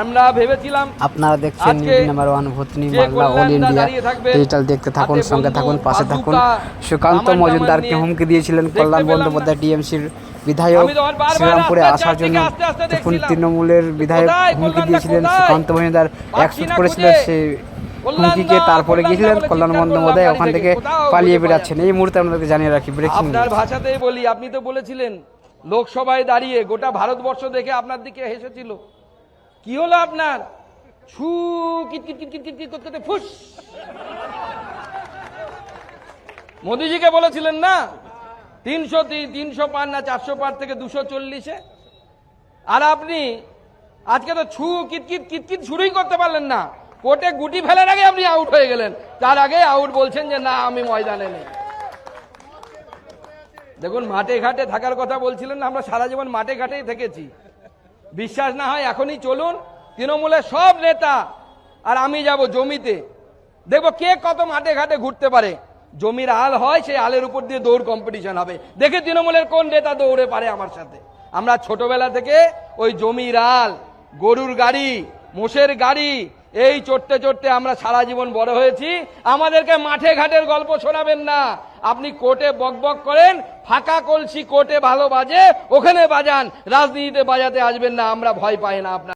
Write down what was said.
আমরা ভেবেছিলাম আপনারা দেখছেন নাম্বার ওয়ান ভূতনি বাংলা অল ইন্ডিয়া ডিজিটাল দেখতে থাকুন সঙ্গে থাকুন পাশে থাকুন। সুকান্ত মজুমদারকে হুমকি দিয়েছিলেন কল্যাণ বন্দ্যোপাধ্যায় টিএমসির বিধায়ক শ্রীরামপুরে আসার জন্য তখন তৃণমূলের বিধায়ক হুমকি দিয়েছিলেন সুকান্ত মজুমদার অ্যাকসেপ্ট করেছিলেন। সেই হুমকিকে তারপরে গিয়েছিলেন কল্যাণ বন্দ্যোপাধ্যায় ওখান থেকে। পালিয়ে বেড়াচ্ছেন। এই মুহূর্তে আপনাদেরকে জানিয়ে রাখি ব্রেকিং আপনার ভাষাতেই বলি আপনি তো বলেছিলেন লোকসভায় দাঁড়িয়ে গোটা ভারতবর্ষ দেখে আপনার দিকে হেসেছিল। কি হলো আপনার? ছু, কিট ফুস। মোদিজিকে বলেছিলেন না? তিনশো তিনশো পার না চারশো পার থেকে দুশো চল্লিশে। আর আপনি আজকে তো ছু, কিট কিট কিট কিট শুরুই করতে পারলেন না। কোর্টে গুটি ফেলার আগে আপনি আউট হয়ে গেলেন। তার আগে আউট বলছেন যে, না, আমি ময়দানে নেই। দেখুন, মাঠে ঘাটে থাকার কথা বলছিলেন না, আমরা সারা জীবন মাঠে ঘাটেই থেকেছি। বিশ্বাস না হয়, এখনই চলুন। তৃণমূলের সব নেতা, আর আমি যাব জমিতে। দেখব কে কত মাঠে ঘাটে ঘুরতে পারে। জমির আল হয়, সেই আলের উপর দিয়ে দৌড় কম্পিটিশন হবে। দেখে তৃণমূলের কোন নেতা দৌড়ে পারে আমার সাথে। আমরা ছোটবেলা থেকে ওই জমির আল, গরুর গাড়ি, মোষের গাড়ি এই চড়তে চড়তে আমরা সারা জীবন বড় হয়েছি। আমাদেরকে মাঠে ঘাটের গল্প শোনাবেন না। আপনি কোর্টে বক করেন, ফাঁকা কলসি কোর্টে ভালো বাজে, ওখানে বাজান, রাজনীতিতে বাজাতে আসবেন না, আমরা ভয় পাই না আপনার